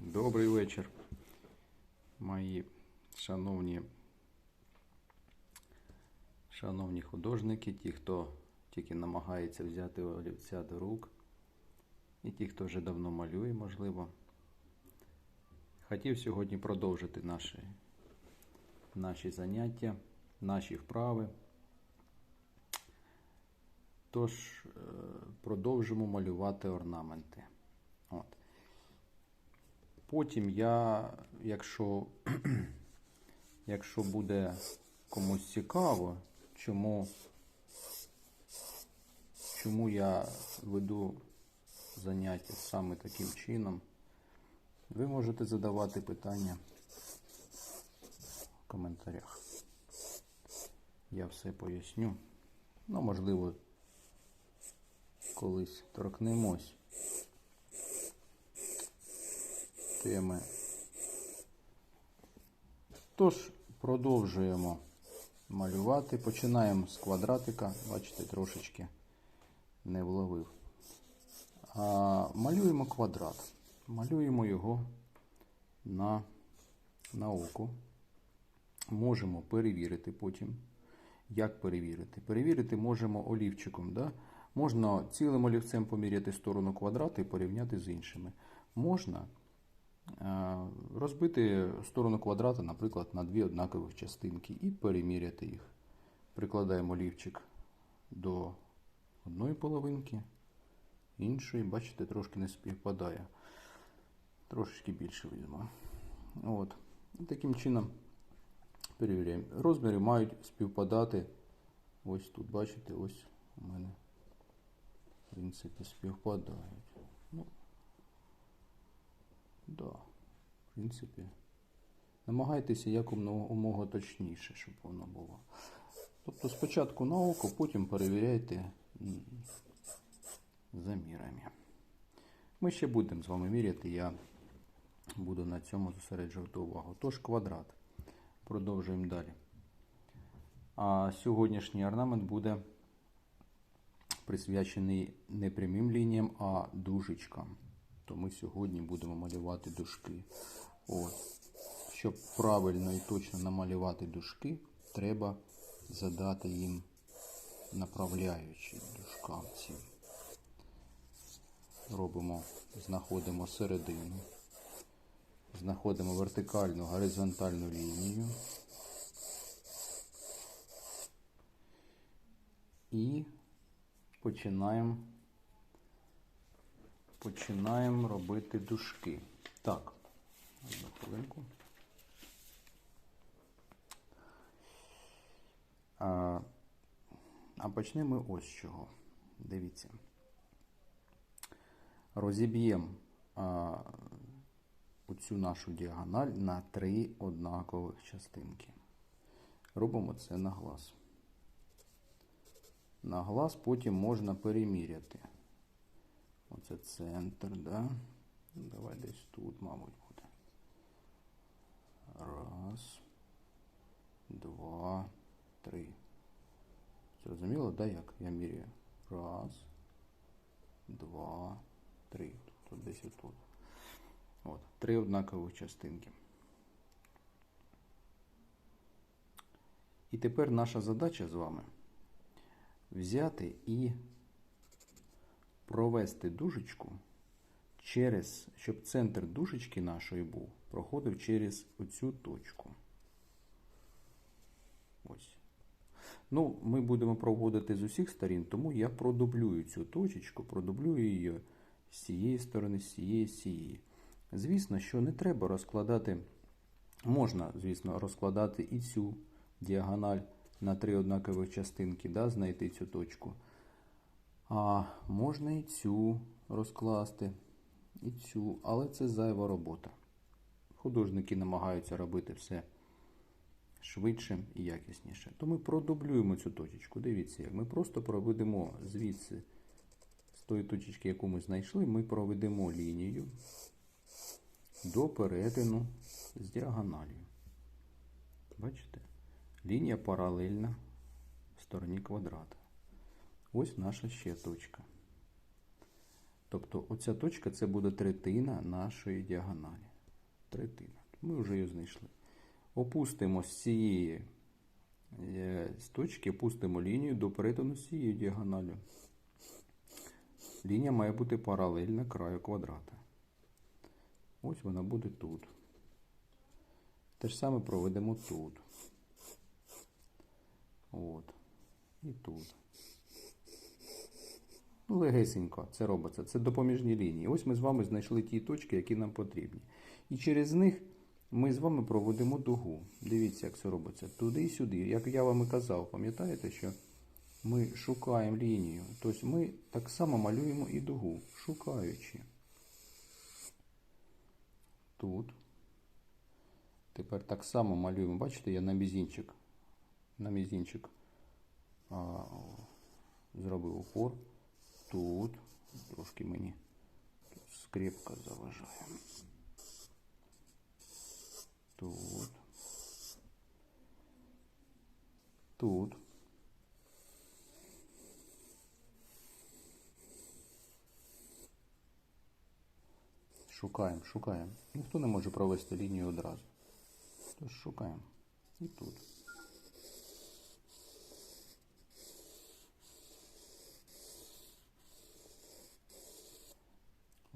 Добрий вечір, мої шановні, шановні художники, ті, хто тільки намагається взяти олівця до рук, і ті, хто вже давно малює, можливо. Хотів сьогодні продовжити наші, наші заняття, наші вправи. Тож е, продовжимо малювати орнаменти. От. Потім я, якщо, якщо буде комусь цікаво, чому, чому я веду заняття саме таким чином, ви можете задавати питання в коментарях. Я все поясню. Ну, можливо, колись торкнемось теми. Тож, продовжуємо малювати. Починаємо з квадратика. Бачите, трошечки не вловив. А, малюємо квадрат. Малюємо його на, на око. Можемо перевірити потім. Як перевірити? Перевірити можемо олівчиком. Да? Можна цілим олівцем поміряти сторону квадрата і порівняти з іншими. Можна розбити сторону квадрата, наприклад, на дві однакових частинки і переміряти їх. Прикладаємо олівчик до одної половинки, іншої, бачите, трошки не співпадає. Трошечки більше візьму. От. І таким чином перевіряємо. Розміри мають співпадати. Ось тут, бачите, ось у мене в принципі, співпадають. Ну, да, в принципі. Намагайтеся якомога точніше, щоб воно було. Тобто спочатку на око, потім перевіряйте замірами. Ми ще будемо з вами міряти, я буду на цьому зосереджувати увагу. Тож квадрат. Продовжуємо далі. А сьогоднішній орнамент буде присвячений не прямим лініям, а дужечкам. То ми сьогодні будемо малювати дужки. От. Щоб правильно і точно намалювати дужки, треба задати їм направляючі дужкам ці. Робимо, знаходимо середину, знаходимо вертикальну горизонтальну лінію. І починаємо починаємо робити дужки. Так, одну хвилинку. А, а почнемо ось з чого. Дивіться. Розіб'ємо оцю нашу діагональ на три однакових частинки. Робимо це на глаз. На глаз потім можна переміряти. Оце центр, да? Давай десь тут, мабуть, буде. Раз, два, три. Зрозуміло, да, як я міряю? Раз, два, три. Тут десь отут. От, три однакові частинки. І тепер наша задача з вами взяти і провести дужечку через, щоб центр дужечки нашої був, проходив через оцю точку. Ось. Ну, ми будемо проводити з усіх сторін, тому я продублюю цю точечку, продублюю її з цієї сторони, з цієї, з цієї. Звісно, що не треба розкладати, можна, звісно, розкладати і цю діагональ на три однакових частинки, да, знайти цю точку. А можна і цю розкласти, і цю, але це зайва робота. Художники намагаються робити все швидше і якісніше. То ми продублюємо цю точечку. Дивіться, як ми просто проведемо звідси, з тої точечки, яку ми знайшли, ми проведемо лінію до перетину з діагональю. Бачите? Лінія паралельна в стороні квадрата. Ось наша ще точка. Тобто оця точка це буде третина нашої діагоналі. Третина. Ми вже її знайшли. Опустимо з цієї е, з точки, опустимо лінію до перетину з цією діагоналю. Лінія має бути паралельна краю квадрата. Ось вона буде тут. Те ж саме проведемо тут. От. І тут. Ну, легесенько це робиться. Це допоміжні лінії. Ось ми з вами знайшли ті точки, які нам потрібні. І через них ми з вами проводимо дугу. Дивіться, як це робиться. Туди і сюди. Як я вам і казав, пам'ятаєте, що ми шукаємо лінію. Тобто ми так само малюємо і дугу, шукаючи. Тут. Тепер так само малюємо. Бачите, я на мізінчик. На мізінчик а, зробив упор. Тут. Трошки мені тут скрепка заважає. Тут. Тут. Шукаємо, шукаємо. Ніхто не може провести лінію одразу. Тож шукаємо. І тут.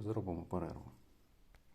Зробимо перерву.